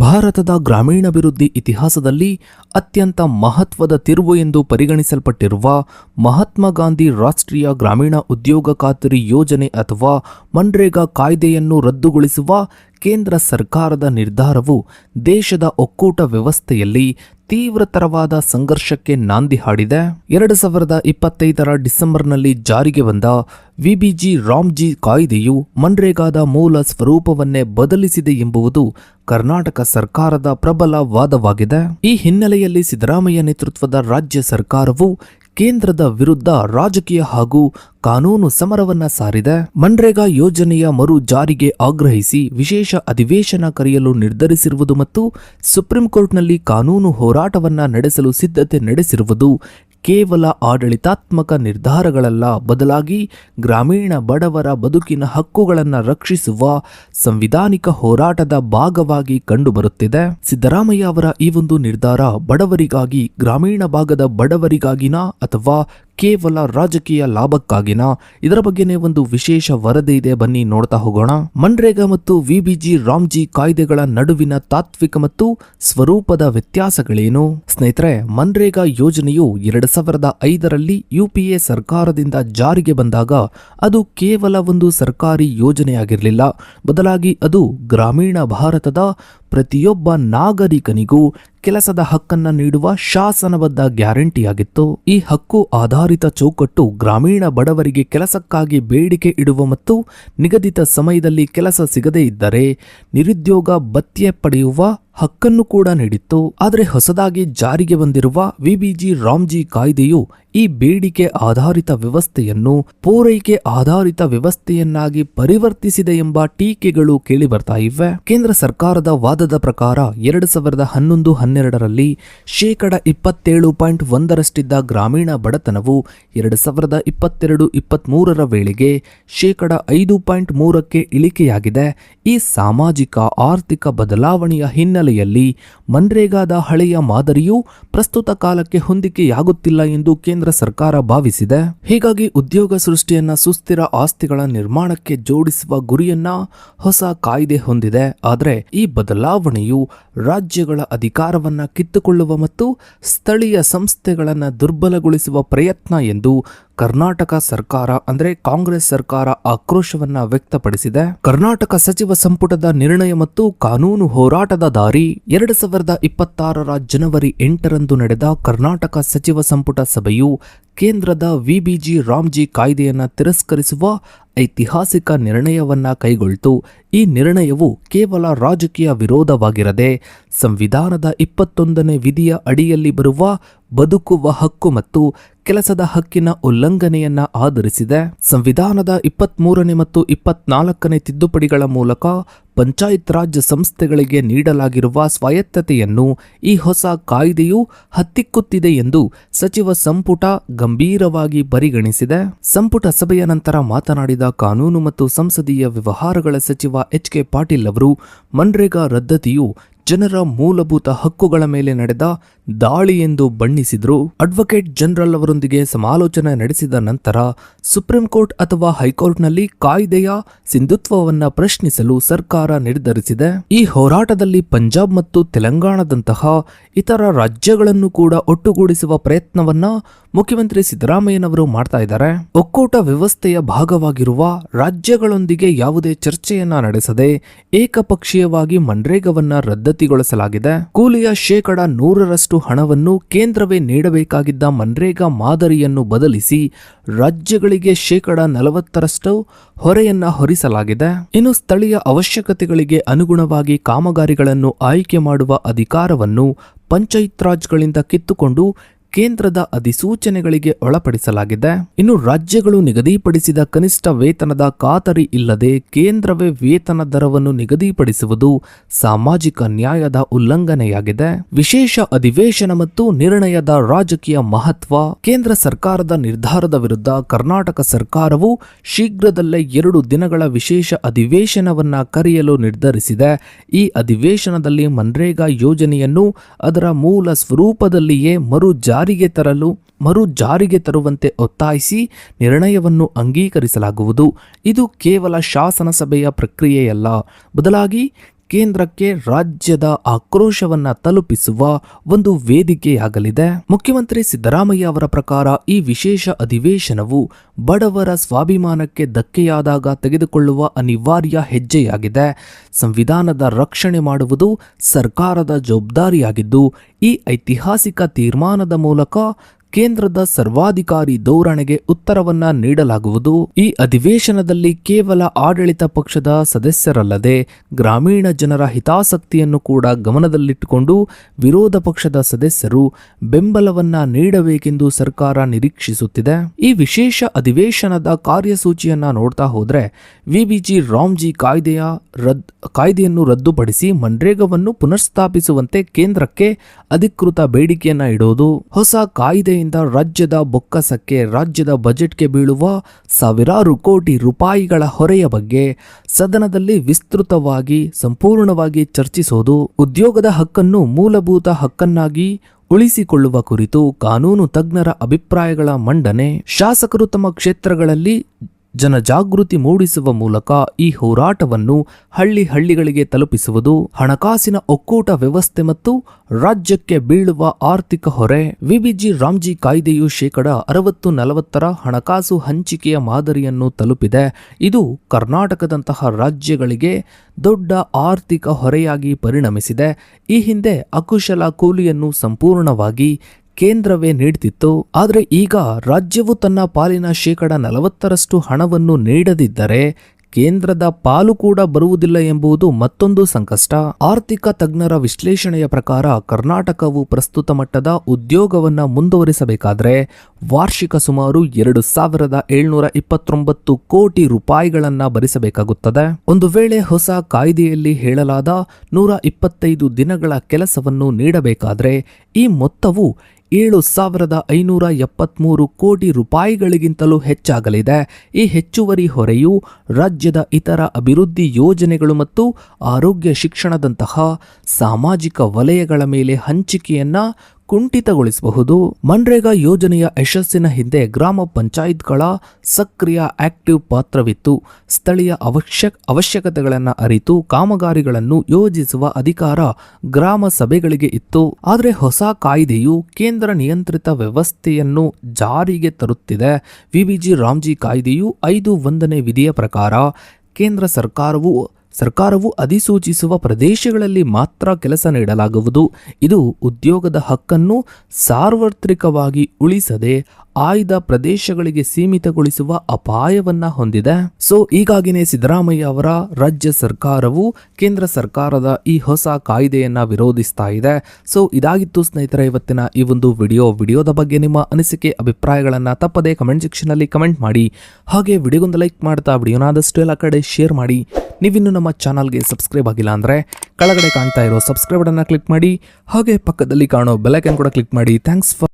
ಭಾರತದ ಗ್ರಾಮೀಣಾಭಿವೃದ್ಧಿ ಇತಿಹಾಸದಲ್ಲಿ ಅತ್ಯಂತ ಮಹತ್ವದ ತಿರುವು ಎಂದು ಪರಿಗಣಿಸಲ್ಪಟ್ಟಿರುವ ಮಹಾತ್ಮ ಗಾಂಧಿ ರಾಷ್ಟ್ರೀಯ ಗ್ರಾಮೀಣ ಉದ್ಯೋಗ ಖಾತರಿ ಯೋಜನೆ ಅಥವಾ ಮನ್ರೇಗಾ ಕಾಯ್ದೆಯನ್ನು ರದ್ದುಗೊಳಿಸುವ ಕೇಂದ್ರ ಸರ್ಕಾರದ ನಿರ್ಧಾರವು ದೇಶದ ಒಕ್ಕೂಟ ವ್ಯವಸ್ಥೆಯಲ್ಲಿ ತೀವ್ರತರವಾದ ಸಂಘರ್ಷಕ್ಕೆ ನಾಂದಿ ಹಾಡಿದೆ. ಎರಡು ಸಾವಿರದ ಇಪ್ಪತ್ತೈದರ ಡಿಸೆಂಬರ್ನಲ್ಲಿ ಜಾರಿಗೆ ಬಂದ ವಿಬಿಜಿ ರಾಮ್ಜಿ ಕಾಯ್ದೆಯು ಮನ್ರೇಗಾದ ಮೂಲ ಸ್ವರೂಪವನ್ನೇ ಬದಲಿಸಿದೆ ಎಂಬುದು ಕರ್ನಾಟಕ ಸರ್ಕಾರದ ಪ್ರಬಲ ವಾದವಾಗಿದೆ ಈ ಹಿನ್ನೆಲೆಯಲ್ಲಿ ಸಿದ್ದರಾಮಯ್ಯ ನೇತೃತ್ವದ ರಾಜ್ಯ ಸರ್ಕಾರವು ಕೇಂದ್ರದ ವಿರುದ್ಧ ರಾಜಕೀಯ ಹಾಗೂ ಕಾನೂನು ಸಮರವನ್ನ ಸಾರಿದೆ. ಮನ್ರೇಗಾ ಯೋಜನೆಯ ಮರು ಜಾರಿಗೆ ಆಗ್ರಹಿಸಿ ವಿಶೇಷ ಅಧಿವೇಶನ ಕರೆಯಲು ನಿರ್ಧರಿಸಿರುವುದು ಮತ್ತು ಸುಪ್ರೀಂ ಕೋರ್ಟ್ನಲ್ಲಿ ಕಾನೂನು ಹೋರಾಟವನ್ನ ನಡೆಸಲು ಸಿದ್ಧತೆ ನಡೆಸಿರುವುದು ಕೇವಲ ಆಡಳಿತಾತ್ಮಕ ನಿರ್ಧಾರಗಳಲ್ಲ, ಬದಲಾಗಿ ಗ್ರಾಮೀಣ ಬಡವರ ಬದುಕಿನ ಹಕ್ಕುಗಳನ್ನು ರಕ್ಷಿಸುವ ಸಂವಿಧಾನಿಕ ಹೋರಾಟದ ಭಾಗವಾಗಿ ಕಂಡುಬರುತ್ತಿದೆ. ಸಿದ್ದರಾಮಯ್ಯ ಅವರ ಈ ಒಂದು ನಿರ್ಧಾರ ಬಡವರಿಗಾಗಿ, ಗ್ರಾಮೀಣ ಭಾಗದ ಬಡವರಿಗಾಗಿನ ಅಥವಾ ಕೇವಲ ರಾಜಕೀಯ ಲಾಭಕ್ಕಾಗಿನ? ಇದರ ಬಗ್ಗೆನೇ ಒಂದು ವಿಶೇಷ ವರದಿ ಇದೆ. ಬನ್ನಿ ನೋಡ್ತಾ ಹೋಗೋಣ. ಮನ್ರೇಗಾ ಮತ್ತು ವಿಬಿಜಿ ರಾಮ್ಜಿ ಕಾಯ್ದೆಗಳ ನಡುವಿನ ತಾತ್ವಿಕ ಮತ್ತು ಸ್ವರೂಪದ ವ್ಯತ್ಯಾಸಗಳೇನು? ಸ್ನೇಹಿತರೆ, ಮನ್ರೇಗಾ ಯೋಜನೆಯು ಎರಡು ಸಾವಿರದ ಐದರಲ್ಲಿ ಯುಪಿಎ ಸರ್ಕಾರದಿಂದ ಜಾರಿಗೆ ಬಂದಾಗ ಅದು ಕೇವಲ ಒಂದು ಸರ್ಕಾರಿ ಯೋಜನೆಯಾಗಿರಲಿಲ್ಲ. ಬದಲಾಗಿ ಅದು ಗ್ರಾಮೀಣ ಭಾರತದ ಪ್ರತಿಯೊಬ್ಬ ನಾಗರಿಕನಿಗೂ ಕೆಲಸದ ಹಕ್ಕನ್ನ ನೀಡುವ ಶಾಸನಬದ್ಧ ಗ್ಯಾರಂಟಿಯಾಗಿತ್ತು. ಈ ಹಕ್ಕು ಆಧಾರಿತ ಚೌಕಟ್ಟು ಗ್ರಾಮೀಣ ಬಡವರಿಗೆ ಕೆಲಸಕ್ಕಾಗಿ ಬೇಡಿಕೆ ಇಡುವ ಮತ್ತು ನಿಗದಿತ ಸಮಯದಲ್ಲಿ ಕೆಲಸ ಸಿಗದೇ ಇದ್ದರೆ ನಿರುದ್ಯೋಗ ಭತ್ಯೆ ಪಡೆಯುವ ಹಕ್ಕನ್ನು ಕೂಡ ನೀಡಿತ್ತು. ಆದರೆ ಹೊಸದಾಗಿ ಜಾರಿಗೆ ಬಂದಿರುವ ವಿಬಿಜಿ ರಾಮ್ಜಿ ಕಾಯ್ದೆಯು ಈ ಬೇಡಿಕೆ ಆಧಾರಿತ ವ್ಯವಸ್ಥೆಯನ್ನು ಪೂರೈಕೆ ಆಧಾರಿತ ವ್ಯವಸ್ಥೆಯನ್ನಾಗಿ ಪರಿವರ್ತಿಸಿದೆ ಎಂಬ ಟೀಕೆಗಳು ಕೇಳಿಬರ್ತಾ ಇವೆ. ಕೇಂದ್ರ ಸರ್ಕಾರದ ವಾದದ ಪ್ರಕಾರ ಎರಡು ಸಾವಿರದ ಹನ್ನೊಂದು ಹನ್ನೆರಡರಲ್ಲಿ ಶೇಕಡ ಇಪ್ಪತ್ತೇಳು ಪಾಯಿಂಟ್ ಒಂದರಷ್ಟಿದ್ದ ಗ್ರಾಮೀಣ ಬಡತನವು ಎರಡು ಸಾವಿರದ ಇಪ್ಪತ್ತೆರಡು ಇಪ್ಪತ್ತ್ಮೂರರ ವೇಳೆಗೆ ಶೇಕಡ ಐದು ಪಾಯಿಂಟ್ ಮೂರಕ್ಕೆ ಇಳಿಕೆಯಾಗಿದೆ. ಈ ಸಾಮಾಜಿಕ, ಆರ್ಥಿಕ ಬದಲಾವಣೆಯ ಹಿನ್ನೆಲೆಯಲ್ಲಿ ಮನ್ರೇಗಾದ ಹಳೆಯ ಮಾದರಿಯು ಪ್ರಸ್ತುತ ಕಾಲಕ್ಕೆ ಹೊಂದಿಕೆಯಾಗುತ್ತಿಲ್ಲ ಎಂದು ಕೇಂದ್ರ ಸರ್ಕಾರ ಭಾವಿಸಿದೆ. ಹೀಗಾಗಿ ಉದ್ಯೋಗ ಸೃಷ್ಟಿಯನ್ನ ಸುಸ್ಥಿರ ಆಸ್ತಿಗಳ ನಿರ್ಮಾಣಕ್ಕೆ ಜೋಡಿಸುವ ಗುರಿಯನ್ನ ಹೊಸ ಕಾಯ್ದೆ ಹೊಂದಿದೆ. ಆದರೆ ಈ ಬದಲಾವಣೆಯು ರಾಜ್ಯಗಳ ಅಧಿಕಾರವನ್ನ ಕಿತ್ತುಕೊಳ್ಳುವ ಮತ್ತು ಸ್ಥಳೀಯ ಸಂಸ್ಥೆಗಳನ್ನ ದುರ್ಬಲಗೊಳಿಸುವ ಪ್ರಯತ್ನ ಎಂದು ಕರ್ನಾಟಕ ಸರ್ಕಾರ ಅಂದ್ರೆ ಕಾಂಗ್ರೆಸ್ ಸರ್ಕಾರ ಆಕ್ರೋಶವನ್ನ ವ್ಯಕ್ತಪಡಿಸಿದೆ. ಕರ್ನಾಟಕ ಸಚಿವ ಸಂಪುಟದ ನಿರ್ಣಯ ಮತ್ತು ಕಾನೂನು ಹೋರಾಟದ ದಾರಿ ಎರಡು ಸಾವಿರದ ಇಪ್ಪತ್ತಾರರ ಜನವರಿ ಎಂಟರಂದು ನಡೆದ ಕರ್ನಾಟಕ ಸಚಿವ ಸಂಪುಟ ಸಭೆಯು ಕೇಂದ್ರದ ವಿಬಿಜಿ ರಾಮ್ಜಿ ಕಾಯ್ದೆಯನ್ನು ತಿರಸ್ಕರಿಸುವ ಐತಿಹಾಸಿಕ ನಿರ್ಣಯವನ್ನ ಕೈಗೊಳ್ತು. ಈ ನಿರ್ಣಯವು ಕೇವಲ ರಾಜಕೀಯ ವಿರೋಧವಾಗಿರದೆ ಸಂವಿಧಾನದ ಇಪ್ಪತ್ತೊಂದನೇ ವಿಧಿಯ ಅಡಿಯಲ್ಲಿ ಬರುವ ಬದುಕುವ ಹಕ್ಕು ಮತ್ತು ಕೆಲಸದ ಹಕ್ಕಿನ ಉಲ್ಲಂಘನೆಯನ್ನ ಆಧರಿಸಿದೆ. ಸಂವಿಧಾನದ ಇಪ್ಪತ್ಮೂರನೇ ಮತ್ತು ಇಪ್ಪತ್ನಾಲ್ಕನೇ ತಿದ್ದುಪಡಿಗಳ ಮೂಲಕ ಪಂಚಾಯತ್ ರಾಜ್ ಸಂಸ್ಥೆಗಳಿಗೆ ನೀಡಲಾಗಿರುವ ಸ್ವಾಯತ್ತತೆಯನ್ನು ಈ ಹೊಸ ಕಾಯ್ದೆಯು ಹತ್ತಿಕ್ಕುತ್ತಿದೆ ಎಂದು ಸಚಿವ ಸಂಪುಟ ಗಂಭೀರವಾಗಿ ಪರಿಗಣಿಸಿದೆ. ಸಂಪುಟ ಸಭೆಯ ನಂತರ ಮಾತನಾಡಿದ ಕಾನೂನು ಮತ್ತು ಸಂಸದೀಯ ವ್ಯವಹಾರಗಳ ಸಚಿವ ಎಚ್ ಕೆ ಪಾಟೀಲ್ ಅವರು, ಮನ್ರೇಗಾ ರದ್ದತಿಯು ಜನರ ಮೂಲಭೂತ ಹಕ್ಕುಗಳ ಮೇಲೆ ನಡೆದ ದಾಳಿ ಎಂದು ಬಣ್ಣಿಸಿದ್ರು. ಅಡ್ವೊಕೇಟ್ ಜನರಲ್ ಅವರೊಂದಿಗೆ ಸಮಾಲೋಚನೆ ನಡೆಸಿದ ನಂತರ ಸುಪ್ರೀಂ ಕೋರ್ಟ್ ಅಥವಾ ಹೈಕೋರ್ಟ್ನಲ್ಲಿ ಕಾಯ್ದೆಯ ಸಿಂಧುತ್ವವನ್ನ ಪ್ರಶ್ನಿಸಲು ಸರ್ಕಾರ ನಿರ್ಧರಿಸಿದೆ. ಈ ಹೋರಾಟದಲ್ಲಿ ಪಂಜಾಬ್ ಮತ್ತು ತೆಲಂಗಾಣದಂತಹ ಇತರ ರಾಜ್ಯಗಳನ್ನು ಕೂಡ ಒಟ್ಟುಗೂಡಿಸುವ ಪ್ರಯತ್ನವನ್ನ ಮುಖ್ಯಮಂತ್ರಿ ಸಿದ್ದರಾಮಯ್ಯನವರು ಮಾಡ್ತಾ ಇದ್ದಾರೆ. ಒಕ್ಕೂಟ ವ್ಯವಸ್ಥೆಯ ಭಾಗವಾಗಿರುವ ರಾಜ್ಯಗಳೊಂದಿಗೆ ಯಾವುದೇ ಚರ್ಚೆಯನ್ನ ನಡೆಸದೆ ಏಕಪಕ್ಷೀಯವಾಗಿ ಮನ್ರೇಗವನ್ನ ರದ್ದತಿಗೊಳಿಸಲಾಗಿದೆ ಕೂಲಿಯ ಶೇಕಡ ನೂರರಷ್ಟು ಹಣವನ್ನು ಕೇಂದ್ರವೇ ನೀಡಬೇಕಾಗಿದ್ದ ಮನ್ರೇಗಾ ಮಾದರಿಯನ್ನು ಬದಲಿಸಿ ರಾಜ್ಯಗಳಿಗೆ ಶೇಕಡ ನಲವತ್ತರಷ್ಟು ಹೊರೆಯನ್ನ ಹೊರಿಸಲಾಗಿದೆ. ಇನ್ನು ಸ್ಥಳೀಯ ಅವಶ್ಯಕತೆಗಳಿಗೆ ಅನುಗುಣವಾಗಿ ಕಾಮಗಾರಿಗಳನ್ನು ಆಯ್ಕೆ ಮಾಡುವ ಅಧಿಕಾರವನ್ನು ಪಂಚಾಯತ್ ರಾಜ್ಗಳಿಂದ ಕಿತ್ತುಕೊಂಡು ಕೇಂದ್ರದ ಅಧಿಸೂಚನೆಗಳಿಗೆ ಒಳಪಡಿಸಲಾಗಿದೆ. ಇನ್ನು ರಾಜ್ಯಗಳು ನಿಗದಿಪಡಿಸಿದ ಕನಿಷ್ಠ ವೇತನದ ಖಾತರಿ ಇಲ್ಲದೆ ಕೇಂದ್ರವೇ ವೇತನ ದರವನ್ನು ನಿಗದಿಪಡಿಸುವುದು ಸಾಮಾಜಿಕ ನ್ಯಾಯದ ಉಲ್ಲಂಘನೆಯಾಗಿದೆ. ವಿಶೇಷ ಅಧಿವೇಶನ ಮತ್ತು ನಿರ್ಣಯದ ರಾಜಕೀಯ ಮಹತ್ವ, ಕೇಂದ್ರ ಸರ್ಕಾರದ ನಿರ್ಧಾರದ ವಿರುದ್ಧ ಕರ್ನಾಟಕ ಸರ್ಕಾರವು ಶೀಘ್ರದಲ್ಲೇ ಎರಡು ದಿನಗಳ ವಿಶೇಷ ಅಧಿವೇಶನವನ್ನ ಕರೆಯಲು ನಿರ್ಧರಿಸಿದೆ. ಈ ಅಧಿವೇಶನದಲ್ಲಿ ಮನ್ರೇಗಾ ಯೋಜನೆಯನ್ನು ಅದರ ಮೂಲ ಸ್ವರೂಪದಲ್ಲಿಯೇ ಮರು ಜಾರಿಗೆ ತರಲು ಮರು ಜಾರಿಗೆ ತರುವಂತೆ ಒತ್ತಾಯಿಸಿ ನಿರ್ಣಯವನ್ನು ಅಂಗೀಕರಿಸಲಾಗುವುದು. ಇದು ಕೇವಲ ಶಾಸನಸಭೆಯ ಪ್ರಕ್ರಿಯೆಯಲ್ಲ. ಬದಲಾಗಿ ಕೇಂದ್ರಕ್ಕೆ ರಾಜ್ಯದ ಆಕ್ರೋಶವನ್ನ ತಲುಪಿಸುವ ಒಂದು ವೇದಿಕೆಯಾಗಲಿದೆ. ಮುಖ್ಯಮಂತ್ರಿ ಸಿದ್ದರಾಮಯ್ಯ ಅವರ ಪ್ರಕಾರ ಈ ವಿಶೇಷ ಅಧಿವೇಶನವು ಬಡವರ ಸ್ವಾಭಿಮಾನಕ್ಕೆ ಧಕ್ಕೆಯಾದಾಗ ತೆಗೆದುಕೊಳ್ಳುವ ಅನಿವಾರ್ಯ ಹೆಜ್ಜೆಯಾಗಿದೆ. ಸಂವಿಧಾನದ ರಕ್ಷಣೆ ಮಾಡುವುದು ಸರ್ಕಾರದ ಜವಾಬ್ದಾರಿಯಾಗಿದ್ದು, ಈ ಐತಿಹಾಸಿಕ ತೀರ್ಮಾನದ ಮೂಲಕ ಕೇಂದ್ರದ ಸರ್ವಾಧಿಕಾರಿ ಧೋರಣೆಗೆ ಉತ್ತರವನ್ನ ನೀಡಲಾಗುವುದು. ಈ ಅಧಿವೇಶನದಲ್ಲಿ ಕೇವಲ ಆಡಳಿತ ಪಕ್ಷದ ಸದಸ್ಯರಲ್ಲದೆ ಗ್ರಾಮೀಣ ಜನರ ಹಿತಾಸಕ್ತಿಯನ್ನು ಕೂಡ ಗಮನದಲ್ಲಿಟ್ಟುಕೊಂಡು ವಿರೋಧ ಪಕ್ಷದ ಸದಸ್ಯರು ಬೆಂಬಲವನ್ನ ನೀಡಬೇಕೆಂದು ಸರ್ಕಾರ ನಿರೀಕ್ಷಿಸುತ್ತಿದೆ. ಈ ವಿಶೇಷ ಅಧಿವೇಶನದ ಕಾರ್ಯಸೂಚಿಯನ್ನ ನೋಡ್ತಾ ಹೋದ್ರೆ ವಿಬಿಜಿ ರಾಮ್ಜಿ ಕಾಯ್ದೆಯ ರದ್, ಕಾಯ್ದೆಯನ್ನು ರದ್ದುಪಡಿಸಿ ಮನ್ರೇಗವನ್ನು ಪುನರ್ಸ್ಥಾಪಿಸುವಂತೆ ಕೇಂದ್ರಕ್ಕೆ ಅಧಿಕೃತ ಬೇಡಿಕೆಯನ್ನ ಇಡೋದು. ಹೊಸ ಕಾಯ್ದೆಯಿಂದ ರಾಜ್ಯದ ಬೊಕ್ಕಸಕ್ಕೆ ರಾಜ್ಯದ ಬಜೆಟ್ಗೆ ಬೀಳುವ ಸಾವಿರಾರು ಕೋಟಿ ರೂಪಾಯಿಗಳ ಹೊರೆಯ ಬಗ್ಗೆ ಸದನದಲ್ಲಿ ವಿಸ್ತೃತವಾಗಿ ಸಂಪೂರ್ಣವಾಗಿ ಚರ್ಚಿಸೋದು ಉದ್ಯೋಗದ ಹಕ್ಕನ್ನು ಮೂಲಭೂತ ಹಕ್ಕನ್ನಾಗಿ ಉಳಿಸಿಕೊಳ್ಳುವ ಕುರಿತು ಕಾನೂನು ತಜ್ಞರ ಅಭಿಪ್ರಾಯಗಳ ಮಂಡನೆ. ಶಾಸಕರು ತಮ್ಮ ಕ್ಷೇತ್ರಗಳಲ್ಲಿ ಜನಜಾಗೃತಿ ಮೂಡಿಸುವ ಮೂಲಕ ಈ ಹೋರಾಟವನ್ನು ಹಳ್ಳಿ ಹಳ್ಳಿಗಳಿಗೆ ತಲುಪಿಸುವುದು ಹಣಕಾಸಿನ ಒಕ್ಕೂಟ ವ್ಯವಸ್ಥೆ ಮತ್ತು ರಾಜ್ಯಕ್ಕೆ ಬೀಳುವ ಆರ್ಥಿಕ ಹೊರೆ. ವಿಬಿಜಿ ರಾಮ್ಜಿ ಕಾಯ್ದೆಯು ಶೇಕಡ ಅರವತ್ತು ನಲವತ್ತರ ಹಣಕಾಸು ಹಂಚಿಕೆಯ ಮಾದರಿಯನ್ನು ತಲುಪಿದೆ. ಇದು ಕರ್ನಾಟಕದಂತಹ ರಾಜ್ಯಗಳಿಗೆ ದೊಡ್ಡ ಆರ್ಥಿಕ ಹೊರೆಯಾಗಿ ಪರಿಣಮಿಸಿದೆ. ಈ ಹಿಂದೆ ಅಕುಶಲ ಕೂಲಿಯನ್ನು ಸಂಪೂರ್ಣವಾಗಿ ಕೇಂದ್ರವೇ ನೀಡ್ತಿತ್ತು, ಆದರೆ ಈಗ ರಾಜ್ಯವು ತನ್ನ ಪಾಲಿನ ಶೇಕಡ ನಲವತ್ತರಷ್ಟು ಹಣವನ್ನು ನೀಡದಿದ್ದರೆ ಕೇಂದ್ರದ ಪಾಲು ಕೂಡ ಬರುವುದಿಲ್ಲ ಎಂಬುದು ಮತ್ತೊಂದು ಸಂಕಷ್ಟ. ಆರ್ಥಿಕ ತಜ್ಞರ ವಿಶ್ಲೇಷಣೆಯ ಪ್ರಕಾರ ಕರ್ನಾಟಕವು ಪ್ರಸ್ತುತ ಮಟ್ಟದ ಉದ್ಯೋಗವನ್ನು ಮುಂದುವರಿಸಬೇಕಾದರೆ ವಾರ್ಷಿಕ ಸುಮಾರು ಎರಡು ಸಾವಿರದ ಏಳ್ನೂರ ಇಪ್ಪತ್ತೊಂಬತ್ತು ಕೋಟಿ ರೂಪಾಯಿಗಳನ್ನು ಭರಿಸಬೇಕಾಗುತ್ತದೆ. ಒಂದು ವೇಳೆ ಹೊಸ ಕಾಯ್ದೆಯಲ್ಲಿ ಹೇಳಲಾದ ನೂರ ಇಪ್ಪತ್ತೈದು ದಿನಗಳ ಕೆಲಸವನ್ನು ನೀಡಬೇಕಾದರೆ ಈ ಮೊತ್ತವು ಏಳು ಸಾವಿರದ ಐನೂರ ಎಪ್ಪತ್ಮೂರು ಕೋಟಿ ರೂಪಾಯಿಗಳಿಗಿಂತಲೂ ಹೆಚ್ಚಾಗಲಿದೆ. ಈ ಹೆಚ್ಚುವರಿ ಹೊರೆಯು ರಾಜ್ಯದ ಇತರ ಅಭಿವೃದ್ಧಿ ಯೋಜನೆಗಳು ಮತ್ತು ಆರೋಗ್ಯ ಶಿಕ್ಷಣದಂತಹ ಸಾಮಾಜಿಕ ವಲಯಗಳ ಮೇಲೆ ಹಂಚಿಕೆಯನ್ನ ಕುಂಠಿತಗೊಳಿಸಬಹುದು. ಮನ್ರೇಗಾ ಯೋಜನೆಯ ಯಶಸ್ಸಿನ ಹಿಂದೆ ಗ್ರಾಮ ಪಂಚಾಯತ್ಗಳ ಸಕ್ರಿಯ ಆಕ್ಟಿವ್ ಪಾತ್ರವಿತ್ತು. ಸ್ಥಳೀಯ ಅವಶ್ಯಕ ಅವಶ್ಯಕತೆಗಳನ್ನು ಅರಿತು ಕಾಮಗಾರಿಗಳನ್ನು ಯೋಜಿಸುವ ಅಧಿಕಾರ ಗ್ರಾಮ ಸಭೆಗಳಿಗೆ ಇತ್ತು. ಆದರೆ ಹೊಸ ಕಾಯ್ದೆಯು ಕೇಂದ್ರ ನಿಯಂತ್ರಿತ ವ್ಯವಸ್ಥೆಯನ್ನು ಜಾರಿಗೆ ತರುತ್ತಿದೆ. ವಿಬಿಜಿ ರಾಮ್ಜಿ ಕಾಯ್ದೆಯು ಐದು ಒಂದನೇ ವಿಧಿಯ ಪ್ರಕಾರ ಕೇಂದ್ರ ಸರ್ಕಾರವು ಸರ್ಕಾರವು ಅಧಿಸೂಚಿಸುವ ಪ್ರದೇಶಗಳಲ್ಲಿ ಮಾತ್ರ ಕೆಲಸ ನೀಡಲಾಗುವುದು. ಇದು ಉದ್ಯೋಗದ ಹಕ್ಕನ್ನು ಸಾರ್ವತ್ರಿಕವಾಗಿ ಉಳಿಸದೆ ಆಯ್ದ ಪ್ರದೇಶಗಳಿಗೆ ಸೀಮಿತಗೊಳಿಸುವ ಅಪಾಯವನ್ನ ಹೊಂದಿದೆ. ಸೊ ಈಗಾಗಿನೇ ಸಿದ್ದರಾಮಯ್ಯ ಅವರ ರಾಜ್ಯ ಸರ್ಕಾರವು ಕೇಂದ್ರ ಸರ್ಕಾರದ ಈ ಹೊಸ ಕಾಯ್ದೆಯನ್ನ ವಿರೋಧಿಸ್ತಾ ಇದೆ. ಸೊ ಇದಾಗಿತ್ತು ಸ್ನೇಹಿತರ, ಇವತ್ತಿನ ಈ ಒಂದು ವಿಡಿಯೋ. ವಿಡಿಯೋದ ಬಗ್ಗೆ ನಿಮ್ಮ ಅನಿಸಿಕೆ, ಅಭಿಪ್ರಾಯಗಳನ್ನ ತಪ್ಪದೆ ಕಮೆಂಟ್ ಸೆಕ್ಷನ್ ಅಲ್ಲಿ ಕಮೆಂಟ್ ಮಾಡಿ. ಹಾಗೆ ವಿಡಿಯೋಗೊಂದು ಲೈಕ್ ಮಾಡ್ತಾ ವಿಡಿಯೋನಾದಷ್ಟು ಎಲ್ಲ ಕಡೆ ಶೇರ್ ಮಾಡಿ. ನೀವಿನ್ನು ನಮ್ಮ ಚಾನಲ್ಗೆ ಸಬ್ಸ್ಕ್ರೈಬ್ ಆಗಿಲ್ಲ ಅಂದರೆ ಕೆಳಗಡೆ ಕಾಣ್ತಾ ಇರೋ ಸಬ್ಸ್ಕ್ರೈಬ್ ಕ್ಲಿಕ್ ಮಾಡಿ, ಹಾಗೆ ಪಕ್ಕದಲ್ಲಿ ಕಾಣೋ ಬೆಲೈಕನ್ ಕೂಡ ಕ್ಲಿಕ್ ಮಾಡಿ. Thanks for